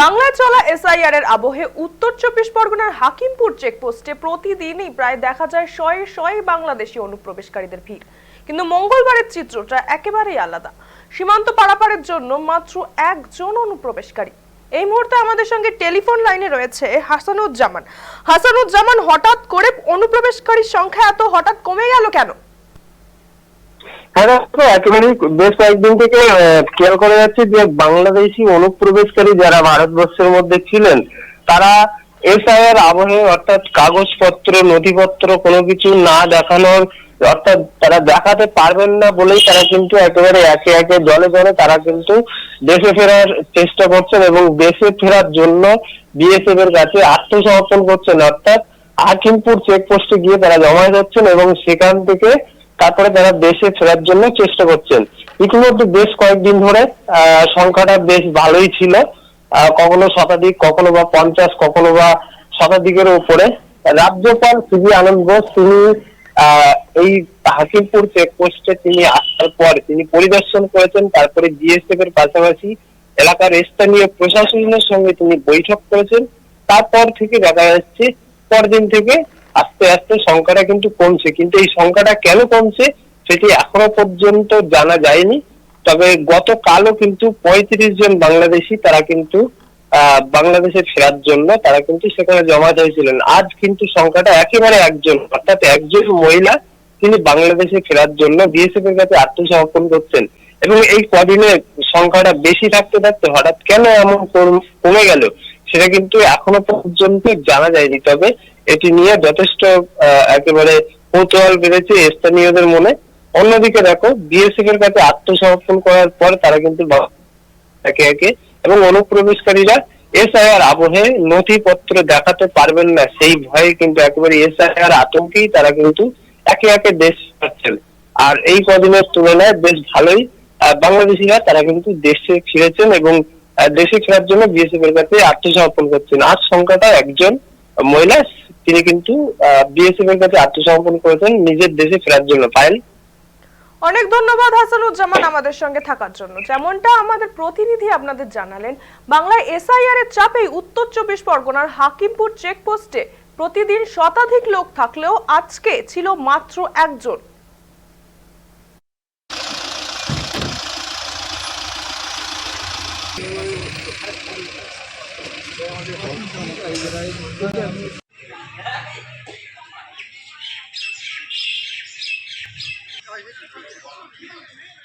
বাংলায় চলা এসআইআর এর আবহে উত্তর চব্বিশ পরগনার হাকিমপুর চেকপোস্টে প্রতিদিনই প্রায় দেখা যায় শয়ে শয়ে বাংলাদেশি অনুপ্রবেশকারীদের ভিড়। কিন্তু মঙ্গলবারের চিত্রটা একেবারেই আলাদা। সীমান্ত পারাপারের জন্য মাত্র একজন অনুপ্রবেশকারী। এই মুহূর্তে আমাদের সঙ্গে টেলিফোন লাইনে রয়েছে হাসানুজ্জামান। হাসানুজ্জামান, হঠাৎ করে অনুপ্রবেশকারীর সংখ্যা এত হঠাৎ কমে গেল কেন? হ্যাঁ দেখো একেবারেই। বেশ কয়েকদিন থেকে খেয়াল করা যাচ্ছে যে বাংলাদেশি অনুপ্রবেশকারী যারা ভারতবর্ষের মধ্যে ছিলেন, তারা এসআইআর আবহে, অর্থাৎ কাগজপত্র, নথিপত্র, কোনো কিছু না দেখানোর, অর্থাৎ তারা দেখাতে পারবেন না বলেই তারা কিন্তু একেবারে একে একে দলে দলে তারা কিন্তু দেশে ফেরার চেষ্টা করছেন এবং দেশে ফেরার জন্য বিএসএফ এর কাছে আত্মসমর্পণ করছেন। অর্থাৎ হাকিমপুর চেকপোস্টে গিয়ে তারা জমা যাচ্ছেন এবং সেখান থেকে তারপরে তারা দেশে ফেরার জন্য চেষ্টা করছেন, ইতিমধ্যে বেশ কয়েকদিন ধরে সংখ্যাটা বেশ ভালোই ছিল। কখনো শতাধিক, কখনো বা পঞ্চাশ, কখনো বা শতাধিকের উপরে। রাজ্যপাল সিবি আনন্দ বোস তিনি এই হাকিমপুর চেকপোস্টে তিনি আসার পর তিনি পরিদর্শন করেছেন, তারপরে বিএসএফ এর পাশাপাশি এলাকার স্থানীয় প্রশাসনের সঙ্গে তিনি বৈঠক করেছেন। তারপর থেকে দেখা যাচ্ছে, পরদিন থেকে আস্তে আস্তে সংখ্যাটা কিন্তু কমছে। কিন্তু এই সংখ্যাটা কেন কমছে সেটি এখনও পর্যন্ত জানা যায়নি। তবে গতকালও কিন্তু পঁয়ত্রিশ জন বাংলাদেশি তারা কিন্তু বাংলাদেশে ফেরার জন্য তারা কিন্তু সেখানে জমা হয়েছিলেন আজ কিন্তু সংখ্যাটা একেবারে একজন, অর্থাৎ একজন মহিলা তিনি বাংলাদেশে ফেরার জন্য বিএসএফ এর কাছে আত্মসমর্পণ করছেন। এবং এই কদিনে সংখ্যাটা বেশি থাকতে থাকতে হঠাৎ কেন এমন কমে গেল সেটা কিন্তু এখনও পর্যন্ত জানা যায়নি। তবে এটি নিয়ে যথেষ্ট একেবারে কৌতূহল বেড়েছে স্থানীয়দের মনে। অন্যদিকে দেখো বিএসএফ এর কাছে আত্মসমর্পণ করার পর তারা কিন্তু একে একে এবং অনুপ্রবেশকারীরা এসআইআর আবহে নথিপত্র দেখাতে পারবেন না। সেই ভয়ে কিন্তু একেবারে এসআইআর আতঙ্কেই তারা কিন্তু একে একে দেশ পাচ্ছেন আর এই কদিনের তুলনায় বেশ ভালোই বাংলাদেশিরা তারা কিন্তু দেশে ফিরেছেন এবং দেশে ফেরার জন্য বিএসএফ এর কাছে আত্মসমর্পণ করছেন। আজ সংখ্যাটা একজন মহিলা তিনি কিন্তু বিএসএফ এর কাছে আত্মসমর্পণ করেছেন নিজের দেশে ফেরার জন্য। পায়েল অনেক ধন্যবাদ হাসানুজ্জামান আমাদের সঙ্গে থাকার জন্য। যেমনটা আমাদের প্রতিনিধি আপনাদের জানালেন, বাংলায় এসআইআর এর চাপেই উত্তর চব্বিশ পরগনার হাকিমপুর চেকপোস্টে প্রতিদিন শতাধিক লোক থাকলেও আজকে ছিল মাত্র একজন। gente tem que